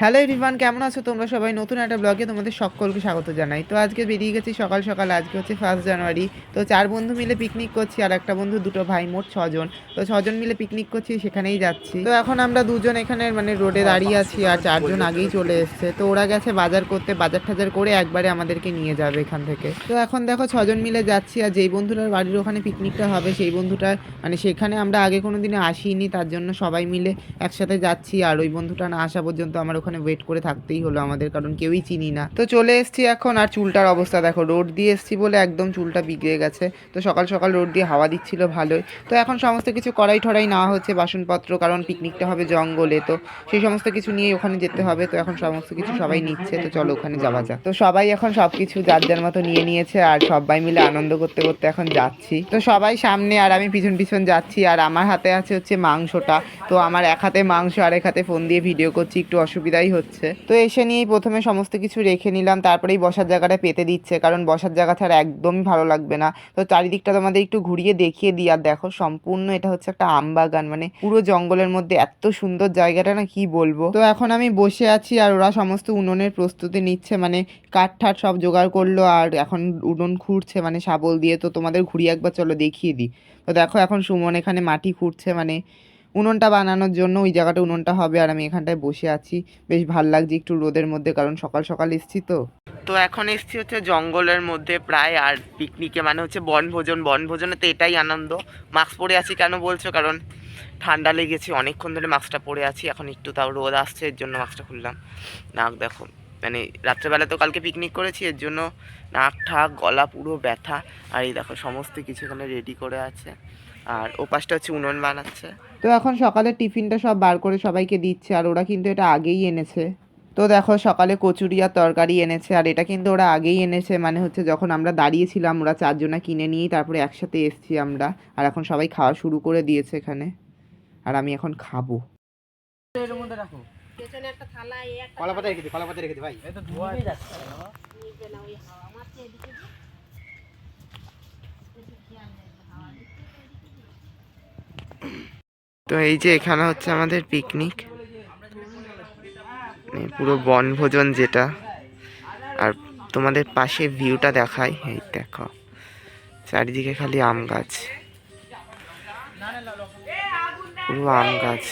Hello Rivan কেমন আছো তোমরা সবাই? নতুন একটা ব্লগে তোমাদের সকলকে স্বাগত জানাই। তো আজকে বেরিয়ে গেছি সকাল সকাল, আজকে হচ্ছে ফার্স্ট জানুয়ারি তো চার বন্ধু মিলে পিকনিক করছি, আর একটা বন্ধু, দুটো ভাই মোট ছজন। তো ছজন মিলে পিকনিক করছি, সেখানেই যাচ্ছি। তো এখন আমরা দুজন এখানে মানে রোডে দাঁড়িয়ে আছি, আর চারজন আগেই চলে এসছে। তো ওরা গেছে বাজার করতে, বাজার টাজার করে একবারে আমাদেরকে নিয়ে যাবে এখান থেকে। তো এখন দেখো ছজন মিলে যাচ্ছি, আর যেই বন্ধুটার বাড়ির ওখানে পিকনিকটা হবে, সেই বন্ধুটার মানে সেখানে আমরা আগে কোনো দিনে আসিনি, তার জন্য সবাই মিলে একসাথে যাচ্ছি, আর ওই বন্ধুটা না আসা পর্যন্ত আমার ওখানে ওয়েট করে থাকতেই হলো আমাদের, কারণ কেউই চিনি না। তো চলে এসেছি এখন, আর চুলটার অবস্থা দেখো রোড দিয়ে এসেছি বলে একদম চুলটা বিগড়ে গেছে। তো সকাল সকাল রোড দিয়ে হাওয়া দিচ্ছিল ভালোই। তো এখন সমস্ত কিছু কড়াই ঠড়াই নেওয়া হচ্ছে বাসনপত্র, কারণ পিকনিকটা হবে জঙ্গলে, তো সেই সমস্ত কিছু নিয়ে ওখানে যেতে হবে। তো এখন সমস্ত কিছু সবাই নিচ্ছে, তো চলো ওখানে যাওয়া যাক। তো সবাই এখন সব কিছু যার যার মতো নিয়ে নিয়েছে, আর সবাই মিলে আনন্দ করতে করতে এখন যাচ্ছি। তো সবাই সামনে, আর আমি পিছন পিছন যাচ্ছি, আর আমার হাতে আছে হচ্ছে মাংসটা। তো আমার এক হাতে মাংস আর এক হাতে ফোন দিয়ে ভিডিও করছি, একটু অসুবিধাই হচ্ছে। তো এসে নিয়েই প্রথমে সমস্ত কিছু রেখে নিলাম, তারপরেই বসার জায়গাটা পেতে দিচ্ছে, কারণ বসার জায়গা ছাড়া একদমই ভালো লাগবে না। তো চারিদিকটা তোমাদের একটু ঘুরিয়ে দেখিয়ে দিই, আর দেখো সম্পূর্ণ এটা হচ্ছে একটা আম বাগান মানে পুরো জঙ্গলের মধ্যে এত সুন্দর জায়গাটা না কি বলব। তো এখন আমি বসে আছি, আর ওরা সমস্ত উনুনের প্রস্তুতি নিচ্ছে মানে কাঠ ঠাট সব জোগাড় করল, আর এখন উনুন খুঁড়ছে মানে শাবল দিয়ে। তো তোমাদের ঘুরিয়ে একবার চলো দেখিয়ে দিই। তো দেখো এখন সুমন এখানে মাটি খুঁড়ছে মানে উনুনটা বানানোর জন্য ওই জায়গাটা উনুনটা হবে আর আমি এখানটায় বসে আছি। বেশ ভালো লাগছে একটু রোদের মধ্যে, কারণ সকাল সকাল এসছি তো। তো এখন এসছি হচ্ছে জঙ্গলের মধ্যে প্রায়, আর পিকনিকে মানে হচ্ছে বনভোজন, বনভোজনে তো এটাই আনন্দ। মাস্ক পরে আছি কেন বলছো? কারণ ঠান্ডা লেগেছে, অনেকক্ষণ ধরে মাস্কটা পরে আছি, এখন একটু তাও রোদ আসছে, এর জন্য মাস্কটা খুললাম। নাক দেখো মানে রাত্রেবেলা তো কালকে পিকনিক করেছি, এর জন্য নাক, ঠাক, গলা পুরো ব্যথা, আর এই দেখো সমস্ত কিছু এখানে রেডি করে আছে। আর ওপাশটা হচ্ছে উনুন বানাচ্ছে। তো এখন সকালে টিফিনটা সব বার করে সবাইকে দিচ্ছে আর ওরা কিন্তু এটা আগেই এনেছে। তো দেখো সকালে কচুরি আর তরকারি এনেছে আর এটা কিন্তু ওরা আগেই এনেছে মানে হচ্ছে যখন আমরা দাঁড়িয়েছিলাম ওরা চারজনা কিনে নিয়েই তারপরে একসাথে এসছি আমরা আর এখন সবাই খাওয়া শুরু করে দিয়েছে এখানে আর আমি এখন খাব। এর মধ্যে রাখো। পেছনে একটা থালা এই একটা কলা পাতা রেখে দি কলা পাতা রেখে দি ভাই। এই তো ধোয়া যাচ্ছে না ওই হাওয়া মারছে এদিকে দিয়ে। এদিকে খেয়াল নেই, হাওয়া দিচ্ছে তো এদিকে দিয়ে। তো এই যে এখানে হচ্ছে আমাদের পিকনিক পুরো বনভোজন যেটা। আর তোমাদের পাশে ভিউটা দেখাই। এই দেখো, চারিদিকে খালি আম গাছ। পুরো আম গাছ।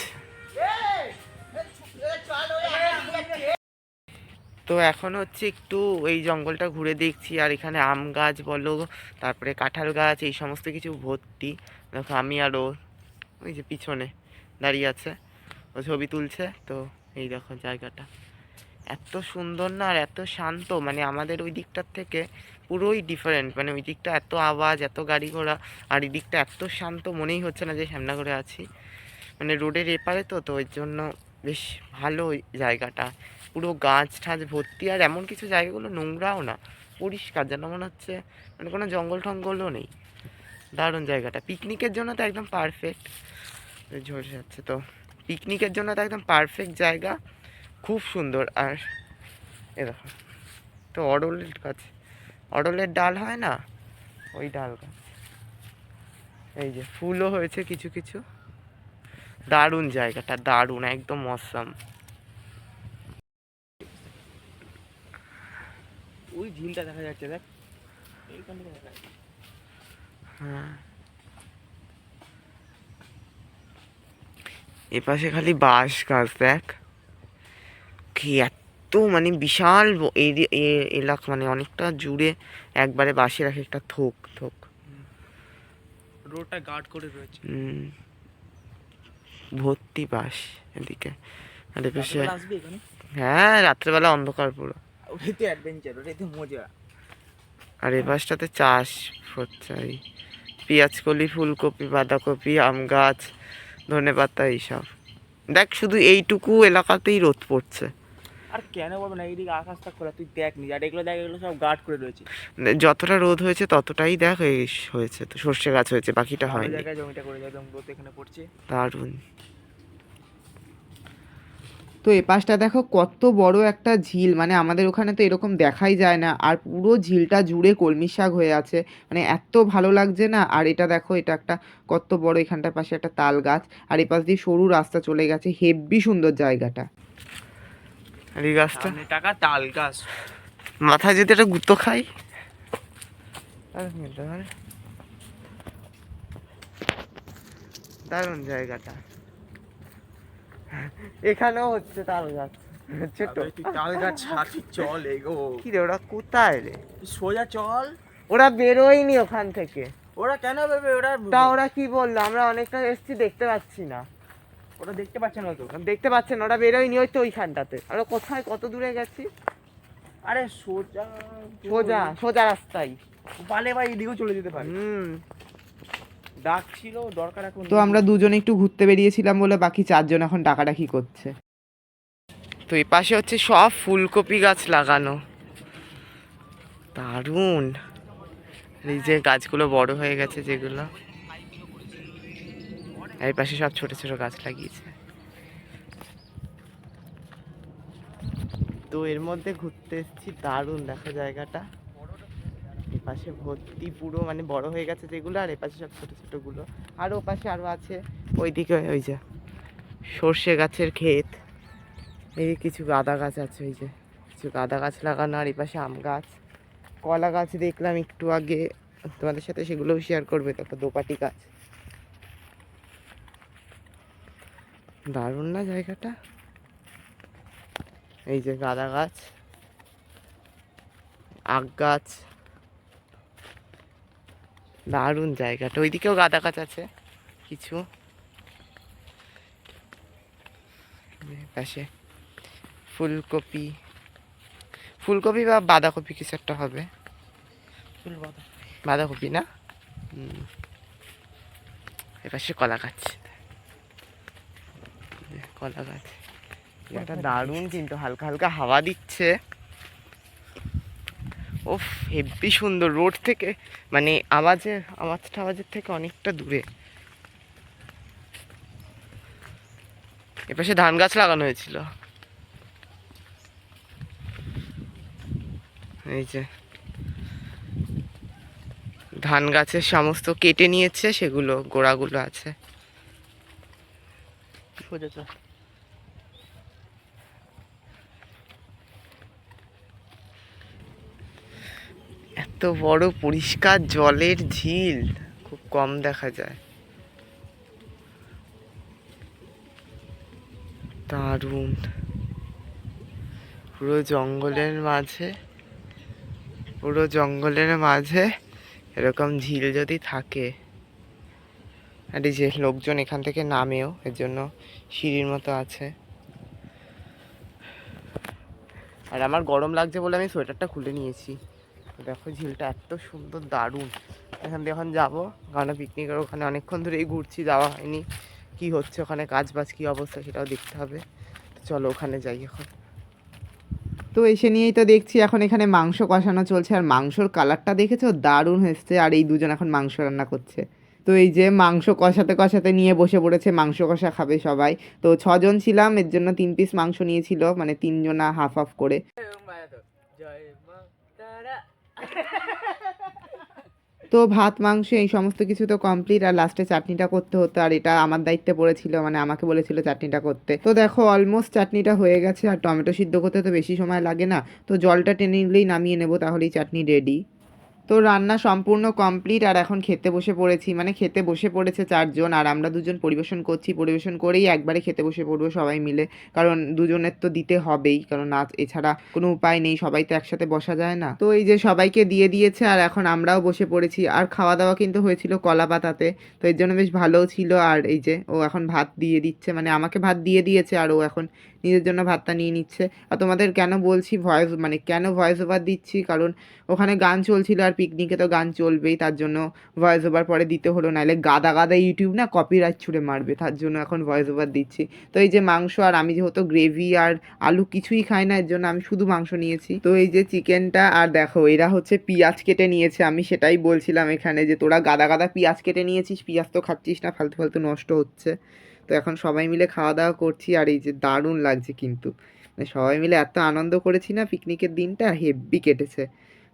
তো এখন হচ্ছে একটু এই জঙ্গলটা ঘুরে দেখছি, আর এখানে আম গাছ বলো, তারপরে কাঁঠাল গাছ, এই সমস্ত কিছু ভর্তি। দেখো আমি আরও ওই যে পিছনে দাঁড়িয়ে আছে, ও ছবি তুলছে, তো এই দেখো জায়গাটা। এত সুন্দর না আর এত শান্ত মানে আমাদের ওই দিকটার থেকে পুরোই ডিফারেন্ট মানে ওই দিকটা এত আওয়াজ, এত গাড়ি ঘোড়া, আর এই দিকটা এত শান্ত, মনেই হচ্ছে না যে শ্যামনগরে আছি। মানে রোডের এপারে তো তো ওই জন্য বেশ ভালো জায়গাটা। পুরো গাছ ঠাছ ভর্তি, আর এমন কিছু জায়গাগুলো নোংরাও না, পরিষ্কার, যেন মনে হচ্ছে মানে কোনো জঙ্গল টঙ্গলও নেই। দারুণ জায়গাটা। পিকনিকের জন্য তো একদম পারফেক্ট ঝরে যাচ্ছে তো। পিকনিকের জন্য তো একদম পারফেক্ট জায়গা। খুব সুন্দর। আর এ দেখো, তো অডলের গাছ। অডলের ডাল হয় না? ওই ডাল গাছ। এই যে, ফুলও হয়েছে কিছু কিছু। দারুণ জায়গাটা, দারুণ, একদম মশাম ওই ঝিলটা দেখা যাচ্ছে, দেখ। এইখান দেখা যাচ্ছে। হ্যাঁ। এপাশে খালি বাঁশ গাছ দেখ। কি এত মানে বিশাল এলাকা মানে অনেকটা জুড়ে একবারে বাঁশের এক একটা থোক থোক। রোডটা গার্ড করে রয়েছে। ভর্তি বাঁশ এদিকে। আর এপাশে রাত্রেবেলা হ্যাঁ রাত্রেবেলা অন্ধকার পুরো। ওটাই তো অ্যাডভেঞ্চার ওটাই তো মজা। আর এ পাশটাতে চাষ হচ্ছে। কলি ফুলকপি বাঁধাকপি আম গাছ ধনে পাতা এইসব। দেখ শুধু এইটুকু এলাকাতেই রোদ পড়ছে। আর কেন বলব না এইদিকে আকাশটা খোলা তুই দেখ নি আর এগুলো দেখ এগুলো সব গার্ড করে রয়েছে। যতটা রোদ হয়েছে ততটাই দেখ হয়েছে তো সর্ষে গাছ হয়েছে বাকিটা হয়নি। জায়গায় জমিটা করে একদম রোদ এখানে পড়ছে। দারুণ। তো এ পাশটা দেখো কত বড় একটা ঝিল মানে আমাদের ওখানে তো এরকম দেখাই যায় না। আর পুরো ঝিলটা জুড়ে কলমি শাক হয়ে আছে। মানে এত ভালো লাগছে না? আর এটা দেখো এটা একটা কত বড় এখানটার পাশে একটা তাল গাছ। আর এ পাশ দিয়ে সরু রাস্তা চলে গেছে হেব্বি সুন্দর জায়গাটা। আর এই গাছটা? টাকা তাল গাছ। মাথায় যদি একটা গুঁতো খাই। দারুণ জায়গাটা। এখানেও হচ্ছে তাল গাছ। ছোট তাল গাছ ছাড়ি চল এগো। কি রে ওরা কোথায় রে? সোজা চল। ওরা বেরোয়নি ওখান থেকে। ওরা কেন ভেবে ওরা তা ওরা কি বলল? আমরা অনেকটা এসছি দেখতে পাচ্ছি না। ওরা দেখতে পাচ্ছে না তো। দেখতে পাচ্ছেন ওরা বেরোয়নি ওই তো ওইখানটাতে। আমরা কোথায়? কত দূরে গেছি? আরে সোজা সোজা সোজা রাস্তায়। পালে ভাই এদিকেও চলে যেতে পারে। হুম। ডাক ছিল দরকার এখন তো আমরা দুজনে একটু ঘুরতে বেরিয়েছিলাম বলে বাকি চারজন এখন ডাকাডাকি করছে। তো এই পাশে হচ্ছে সব ফুলকপি গাছ লাগানো। দারুণ। এই যে গাছগুলো বড় হয়ে গেছে যেগুলো। এই পাশে সব ছোট ছোট গাছ লাগিয়েছে। তো এর মধ্যে ঘুরতে এসেছি দারুণ দেখা জায়গাটা। পাশে ভর্তি পুরো মানে বড় হয়ে গেছে যেগুলো, আর এ পাশে সব ছোট ছোটগুলো আর ও পাশে আরও আছে, ওইদিকে ওই যে সর্ষে গাছের ক্ষেত। এই কিছু গাঁদা গাছ আছে ওই যে, কিছু গাঁদা গাছ লাগানো, আর এই পাশে আম গাছ। কলা গাছ দেখলাম একটু আগে, তোমাদের সাথে সেগুলোও শেয়ার করবে তারপর দোপাটি গাছ। দারুণ না জায়গাটা? এই যে গাঁদা গাছ, আখ গাছ। দারুণ জায়গাটা। ওইদিকেও গাঁদা গাছ আছে কিছু। পাশে ফুলকপি। ফুলকপি বা বাঁধাকপি কিছু একটা হবে। ফুল বাঁধাকপি। না। এপাশে কলা গাছ। কলা গাছ। দারুণ কিন্তু হালকা হালকা হাওয়া দিচ্ছে। ওফ হেব্বি সুন্দর রোড থেকে মানে আওয়াজের আওয়াজ টাওয়াজের থেকে অনেকটা দূরে। এপাশে ধান গাছ লাগানো হয়েছিল। এই যে, ধান গাছের সমস্ত কেটে নিয়েছে, সেগুলো, গোড়াগুলো আছে। সোজা চল এত বড় পরিষ্কার জলের ঝিল, খুব কম দেখা যায়। দারুণ। পুরো জঙ্গলের মাঝে, পুরো জঙ্গলের মাঝে এরকম ঝিল যদি থাকে, আর এই যে লোকজন এখান থেকে নামেও, এর জন্য সিঁড়ির মতো আছে। আর আমার গরম লাগছে বলে আমি সোয়েটারটা খুলে নিয়েছি। দেখো ঝিলটা এত সুন্দর দারুণ। এখান দিয়ে এখন যাব। কারণ পিকনিকের ওখানে অনেকক্ষণ ধরেই ঘুরছি যাওয়া হয়নি। কি হচ্ছে ওখানে কাজ বাজ কী অবস্থা সেটাও দেখতে হবে। তো চলো ওখানে যাই এখন। তো এসে নিয়েই তো দেখছি এখন এখানে মাংস কষানো চলছে। আর মাংসর কালারটা দেখেছ? দারুণ হয়েছে। আর এই দুজন এখন মাংস রান্না করছে। তো এই যে মাংস কষাতে কষাতে নিয়ে বসে পড়েছে মাংস কষা খাবে সবাই। তো ছজন ছিলাম এর জন্য তিন পিস মাংস নিয়েছিল মানে তিনজনা হাফ হাফ করে। তো ভাত, মাংস, এই সমস্ত কিছু তো কমপ্লিট আর লাস্টে চাটনিটা করতে হতো, আর এটা আমার দায়িত্বে পড়েছিল মানে আমাকে বলেছিল চাটনিটা করতে। তো দেখো অলমোস্ট চাটনিটা হয়ে গেছে, আর টমেটো সিদ্ধ করতে তো বেশি সময় লাগে না, তো জলটা টেনে নিলেই নামিয়ে নেব, তাহলেই চাটনি রেডি তো রান্না সম্পূর্ণ কমপ্লিট আর এখন খেতে বসে পড়েছি। মানে খেতে বসে পড়েছে চারজন আর আমরা দুজন পরিবেশন করছি, পরিবেশন করেই একবারে খেতে বসে পড়ব সবাই মিলে। কারণ দুজনের তো দিতে হবেই, কারণ নাচ এছাড়া কোনো উপায় নেই, সবাই তো একসাথে বসা যায় না। তো এই যে সবাইকে দিয়ে দিয়েছে আর এখন আমরাও বসে পড়েছি। আর খাওয়া দাওয়া কিন্তু হয়েছিল কলা পাতাতে তো এর জন্য বেশ ভালোও ছিল। আর এই যে ও এখন ভাত দিয়ে দিচ্ছে মানে আমাকে ভাত দিয়ে দিয়েছে আর ও এখন নিজের জন্য ভাতটা নিয়ে নিচ্ছে। আর তোমাদের কেন বলছি ভয়েস মানে কেন ভয়েস ওভার দিচ্ছি? কারণ ওখানে গান চলছিল আর পিকনিকে তো গান চলবেই, তার জন্য ভয়েস ওভার পরে দিতে হলো নাহলে গাদা গাদা ইউটিউব না কপিরাইট ছুড়ে মারবে, তার জন্য এখন ভয়েস ওভার দিচ্ছি। তো এই যে মাংস আর আমি যেহেতু গ্রেভি আর আলু কিছুই খাই না, এর জন্য আমি শুধু মাংস নিয়েছি। তো এই যে চিকেনটা, আর দেখো, এরা হচ্ছে পিঁয়াজ কেটে নিয়েছে, আমি সেটাই বলছিলাম এখানে যে তোরা গাদা গাদা পিঁয়াজ কেটে নিয়েছিস, পিঁয়াজ তো খাচ্ছিস না, ফালতু ফালতু নষ্ট হচ্ছে। তো এখন সবাই মিলে খাওয়া দাওয়া করছি, আর এই যে দারুণ লাগছে কিন্তু। মানে সবাই মিলে এত আনন্দ করেছি না পিকনিকের দিনটা, হেব্বি কেটেছে।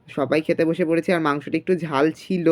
সবাই খেতে বসে পড়েছে আর মাংসটা একটু ঝাল ছিল।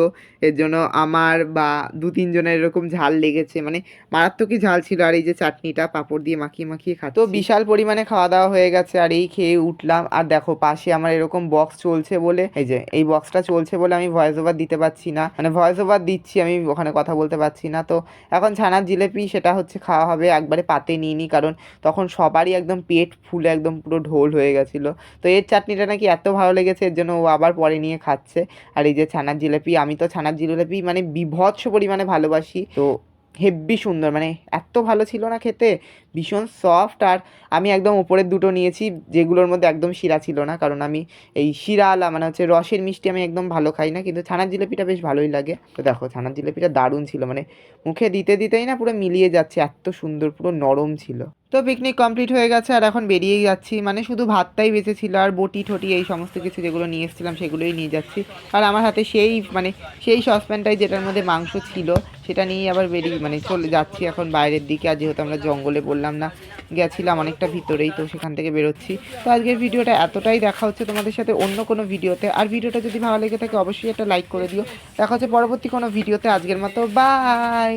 এর জন্য আমার বা দু তিনজনের এরকম ঝাল লেগেছে। মানে মারাত্মকই ঝাল ছিল আর এই যে চাটনিটা, পাঁপড় দিয়ে মাখিয়ে মাখিয়ে খা তো বিশাল পরিমাণে খাওয়া দাওয়া হয়ে গেছে আর এই খেয়ে উঠলাম। আর দেখো, পাশে আমার এরকম বক্স চলছে বলে, এই যে, এই বক্সটা চলছে বলে আমি ভয়েস ওভার দিতে পারছি না। মানে ভয়েস ওভার দিচ্ছি, আমি ওখানে কথা বলতে পারছি না। তো এখন ছানার জিলেপি সেটা হচ্ছে খাওয়া হবে, একবারে পাতে নিই কারণ তখন সবারই একদম পেট ফুলে, একদম পুরো ঢোল হয়ে গেছিল। তো এর চাটনিটা নাকি এত ভালো লেগেছে, এর জন্য ও আবার পরে নিয়ে খাচ্ছে। আর এই যে ছানার জিলেপি, আমি তো ছানার জিলেপি মানে বিভৎস পরিমাণে ভালোবাসি। তো হেব্বি সুন্দর মানে এত ভালো ছিল না খেতে, ভীষণ সফট আর আমি একদম ওপরের দুটো নিয়েছি, যেগুলোর মধ্যে একদম শিরা ছিল না, কারণ আমি এই শিরাওয়ালা মানে হচ্ছে রসের মিষ্টি আমি একদম ভালো খাই না, কিন্তু ছানার জিলেপিটা বেশ ভালোই লাগে। তো দেখো, ছানার জিলেপিটা দারুণ ছিল মানে মুখে দিতে দিতেই না পুরো মিলিয়ে যাচ্ছে, এত সুন্দর, পুরো নরম ছিল। তো পিকনিক কমপ্লিট হয়ে গেছে আর এখন বেরিয়েই যাচ্ছি। মানে শুধু ভাতটাই বেঁচে ছিল আর বটি ঠটি এই সমস্ত কিছু যেগুলো নিয়ে এসেছিলাম সেগুলোই নিয়ে যাচ্ছি। আর আমার হাতে সেই মানে সেই সসপ্যানটাই যেটার মধ্যে মাংস ছিল, সেটা নিয়েই আবার বেরিয়ে মানে চলে যাচ্ছি এখন বাইরের দিকে। আর যেহেতু আমরা জঙ্গলে বললাম না, গেছিলাম অনেকটা ভিতরেই তো সেখান থেকে বেরোচ্ছি। তো আজকের ভিডিওটা এতটাই দেখা হচ্ছে তোমাদের সাথে অন্য কোনো ভিডিওতে। আর ভিডিওটা যদি ভালো লেগে থাকে অবশ্যই একটা লাইক করে দিও। দেখা হচ্ছে পরবর্তী কোনো ভিডিওতে। আজকের মতো বাই